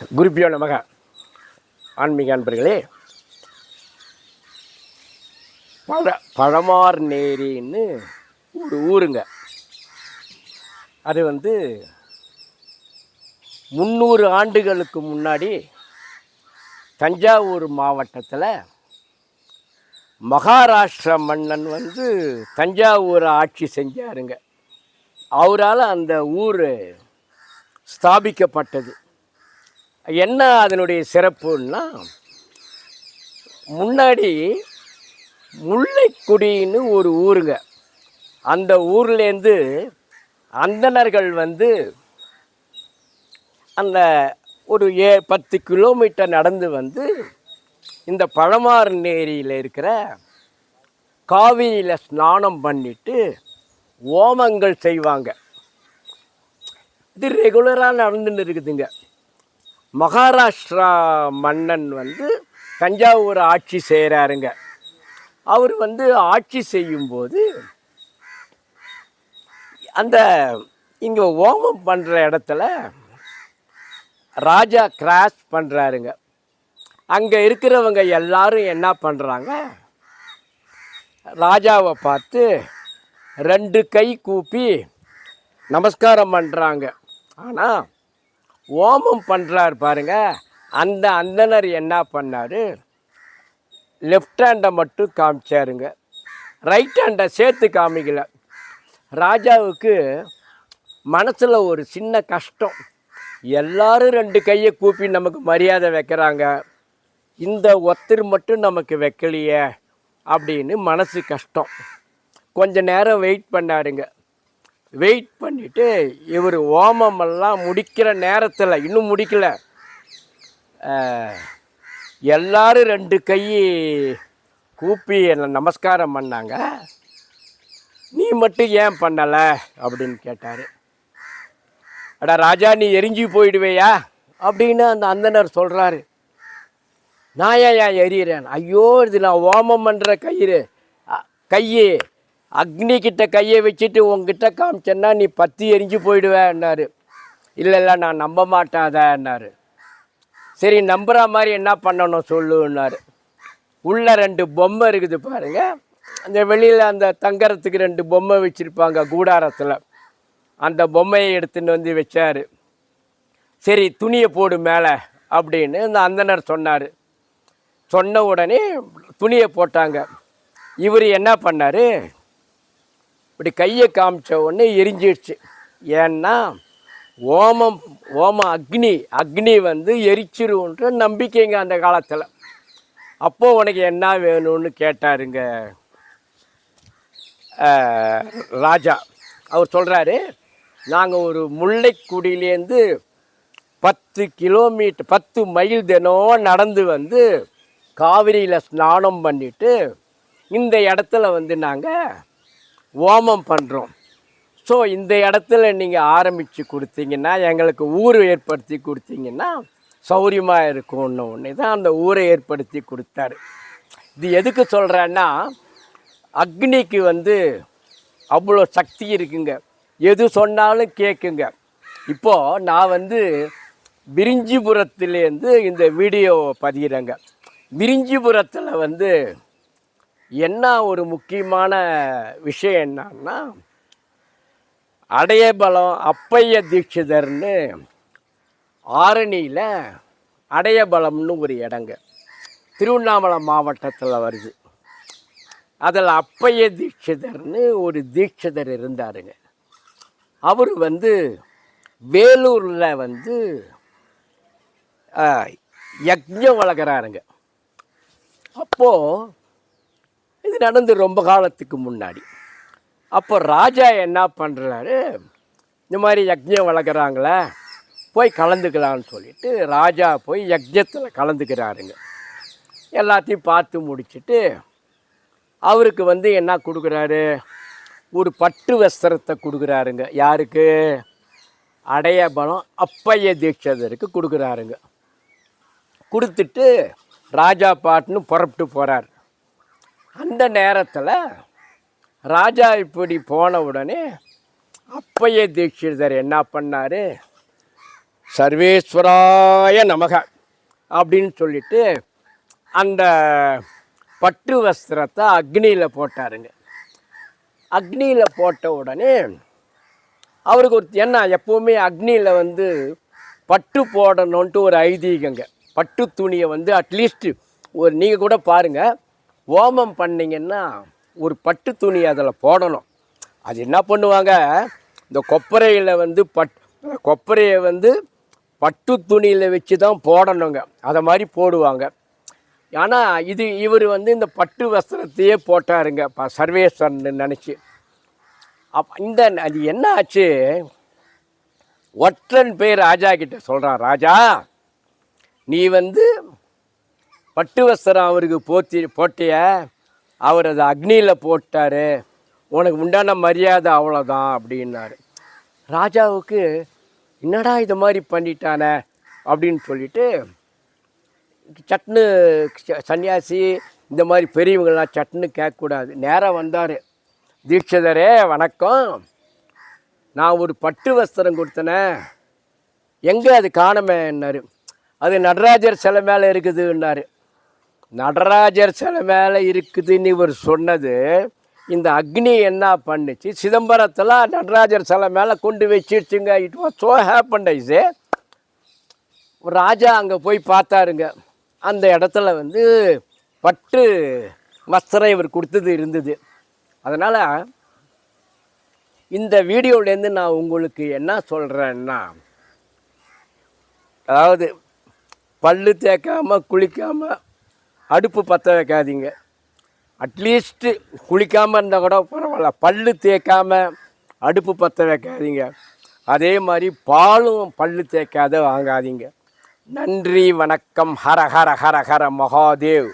குருப்பியோ நமக. ஆன்மீக அன்பர்களே. பழ பழமார் நேரின்னு ஒரு ஊருங்க. அது வந்து முந்நூறு ஆண்டுகளுக்கு முன்னாடி தஞ்சாவூர் மாவட்டத்தில் மகாராஷ்டிர மன்னன் வந்து தஞ்சாவூரை ஆட்சி செஞ்சாருங்க. அவரால் அந்த ஊர் ஸ்தாபிக்கப்பட்டது. என்ன அதனுடைய சிறப்புன்னா முன்னாடி முல்லைக்குடின்னு ஒரு ஊருங்க. அந்த ஊர்லேருந்து அந்தணர்கள் வந்து அந்த ஒரு ஏ பத்து கிலோமீட்டர் நடந்து வந்து இந்த பழமாறு நேரியில் இருக்கிற காவிரியில் ஸ்நானம் பண்ணிட்டு ஓமங்கள் செய்வாங்க. இது ரெகுலராக நடந்துன்னு இருக்குதுங்க. மகாராஷ்டிரா மன்னன் வந்து தஞ்சாவூர் ஆட்சி செய்கிறாருங்க அவர் வந்து ஆட்சி செய்யும்போது அந்த இங்கே ஓமம் பண்ணுற இடத்துல ராஜா கிராஷ் பண்ணுறாருங்க அங்கே இருக்கிறவங்க எல்லாரும் என்ன பண்ணுறாங்க ராஜாவை பார்த்து ரெண்டு கை கூப்பி நமஸ்காரம் பண்ணுறாங்க ஆனால் ஓமம் பண்ணுறாரு பாருங்க. அந்த அந்தனர் என்ன பண்ணார்? லெஃப்ட் ஹேண்டை மட்டும் காமிச்சாருங்க. ரைட் ஹேண்டை சேர்த்து காமிக்கல. ராஜாவுக்கு மனசில் ஒரு சின்ன கஷ்டம். எல்லாரும் ரெண்டு கையை கூப்பி நமக்கு மரியாதை வைக்கிறாங்க. இந்த ஒத்தர் மட்டும் நமக்கு வைக்கலையே அப்படின்னு மனசு கஷ்டம். கொஞ்ச நேரம் வெயிட் பண்ணாருங்க. வெயிட் பண்ணிவிட்டு இவர் ஓமமெல்லாம் முடிக்கிற நேரத்தில் இன்னும் முடிக்கலை. எல்லாரும் ரெண்டு கை கூப்பி என்னை நமஸ்காரம் பண்ணாங்க. நீ மட்டும் ஏன் பண்ணலை? அப்படின்னு கேட்டார். அடா ராஜா நீ எரிஞ்சு போயிடுவேயா? அப்படின்னு அந்த அந்தனர் சொல்கிறாரு நான் ஏன் ஏன் எரியிறேன்? ஐயோ இது நான் ஓமம் பண்ணுற கயிறு கையே கையை அக்னி கிட்ட கையை வச்சுட்டு உங்ககிட்ட காமிச்சேன்னா நீ பத்தி எரிஞ்சு போயிடுவேன்னாரு. இல்லை இல்லை நான் நம்ப மாட்டாதன்னாரு சரி நம்புகிற மாதிரி என்ன பண்ணணும் சொல்லுன்னாரு. உள்ளே ரெண்டு பொம்மை இருக்குது பாருங்கள் அந்த வெளியில் அந்த தங்கறதுக்கு ரெண்டு பொம்மை வச்சுருப்பாங்க கூடாரத்தில். அந்த பொம்மையை எடுத்துன்னு வந்து வச்சார். சரி துணியை போடு மேலே அப்படின்னு இந்த அந்தனர் சொன்னார். சொன்ன உடனே துணியை போட்டாங்க. இவர் என்ன பண்ணார்? இப்படி கையை காமிச்ச உடனே எரிஞ்சிடுச்சு ஏன்னா ஓமம் ஓமம் அக்னி அக்னி வந்து எரிச்சிருன்ற நம்பிக்கைங்க அந்த காலத்தில். அப்போது உனக்கு என்ன வேணும்னு கேட்டாருங்க ராஜா. அவர் சொல்கிறாரு நாங்கள் ஒரு முல்லைக்குடியிலேருந்து பத்து கிலோமீட்டர் பத்து மைல் தினம் நடந்து வந்து காவிரியில் ஸ்நானம் பண்ணிவிட்டு இந்த இடத்துல வந்து நாங்கள் ஓமம் பண்ணுறோம் ஸோ இந்த இடத்துல நீங்கள் ஆரம்பித்து கொடுத்தீங்கன்னா எங்களுக்கு ஊர் ஏற்படுத்தி கொடுத்தீங்கன்னா சௌரியமாக இருக்கும்னு ஒன்று தான் அந்த ஊரை ஏற்படுத்தி கொடுத்தாரு. இது எதுக்கு சொல்கிறேன்னா அக்னிக்கு வந்து அவ்வளோ சக்தி இருக்குங்க. எது சொன்னாலும் கேட்குங்க இப்போது நான் வந்து விரிஞ்சிபுரத்துலேருந்து இந்த வீடியோ பதிகிறேங்க விரிஞ்சிபுரத்தில் வந்து என்ன ஒரு முக்கியமான விஷயம் என்னன்னா அடையபலம் அப்பைய தீட்சிதர்னு ஆரணியில் அடையபலம்னு ஒரு இடங்க. திருவண்ணாமலை மாவட்டத்தில் வருது. அதில் அப்பைய தீட்சிதர்னு ஒரு தீட்சிதர் இருந்தாருங்க. அவர் வந்து வேலூரில் வந்து யக்ஞம் வளர்க்குறாருங்க. அப்போது இது நடந்து ரொம்ப காலத்துக்கு முன்னாடி. அப்போ ராஜா என்ன பண்ணுறாரு இந்த மாதிரி யக்ஞம் வளர்க்குறாங்களே போய் கலந்துக்கலான்னு சொல்லிட்டு ராஜா போய் யக்ஞத்தில் கலந்துக்கிறாருங்க. எல்லாத்தையும் பார்த்து முடிச்சிட்டு அவருக்கு வந்து என்ன கொடுக்குறாரு? ஒரு பட்டு வஸ்திரத்தை கொடுக்குறாருங்க. யாருக்கு? அடைய பலம் அப்பைய தீட்சதருக்கு கொடுக்குறாருங்க. கொடுத்துட்டு ராஜா பாட்டுன்னு புறப்பட்டு போகிறார் அந்த நேரத்தில் ராஜா இப்படி போன உடனே அப்பைய தீட்சிதர் என்ன பண்ணார்? சர்வேஸ்வராய நமக அப்படின்னு சொல்லிட்டு அந்த பட்டு வஸ்திரத்தை அக்னியில் போட்டாருங்க. அக்னியில் போட்ட உடனே அவருக்கு ஒரு என்ன எப்போவுமே அக்னியில் வந்து பட்டு போடணுன்ட்டு ஒரு ஐதீகங்க. பட்டு துணியை வந்து அட்லீஸ்ட் ஒரு நீங்கள் கூட பாருங்கள் ஓமம் பண்ணீங்கன்னா ஒரு பட்டு துணி அதில் போடணும். அது என்ன பண்ணுவாங்க? இந்த கொப்பரையில் வந்து பட் கொப்பரையை வந்து பட்டு துணியில் வச்சு தான் போடணுங்க. அதை மாதிரி போடுவாங்க. ஆனால் இது இவர் வந்து இந்த பட்டு வஸ்திரத்தையே போட்டாருங்க ப சர்வேஸ்வரன் நினச்சி. அப் இந்த அது என்ன ஆச்சு? ஒற்றன் பேர் ராஜா கிட்ட சொல்கிறான் ராஜா நீ வந்து பட்டு வஸ்திரம் அவருக்கு போத்தி போட்டிய அவர் அதை அக்னியில் போட்டார். உனக்கு உண்டான மரியாதை அவ்வளோதான் அப்படின்னாரு. ராஜாவுக்கு என்னடா இது மாதிரி பண்ணிட்டானே அப்படின்னு சொல்லிட்டு சட்னு ச- சன்னியாசி இந்த மாதிரி பெரியவங்களாம் சட்னு கேட்கக்கூடாது. நேராக வந்தார். தீட்சிதரே வணக்கம். நான் ஒரு பட்டு வஸ்திரம் கொடுத்தனே எங்கே அது காணமேன்னாரு. அது நடராஜர் சிலை மேலே இருக்குதுன்னாரு. நடராஜர் சிலை மேலே இருக்குதுன்னு இவர் சொன்னது இந்த அக்னி என்ன பண்ணுச்சு? சிதம்பரத்தில் நடராஜர் சிலை மேலே கொண்டு வச்சிருச்சுங்க. இட் வாஸ் ஸோ ஹேப்பன் ஐஸு ராஜா அங்கே போய் பார்த்தாருங்க. அந்த இடத்துல வந்து பட்டு வஸ்திரம் இவர் கொடுத்தது இருந்தது. அதனால் இந்த வீடியோலேருந்து நான் உங்களுக்கு என்ன சொல்கிறேன்னா அதாவது பல்லு தேய்க்காமல் குளிக்காமல் அடுப்பு பற்ற வைக்காதீங்க. அட்லீஸ்ட்டு குளிக்காமல் இருந்தால் கூட பரவாயில்ல. பல்லு தேய்க்காம அடுப்பு பற்ற வைக்காதீங்க. அதே மாதிரி பாலும் பல்லு தேய்க்காத வாங்காதீங்க. நன்றி வணக்கம். ஹர ஹர ஹர ஹர மகாதேவ்.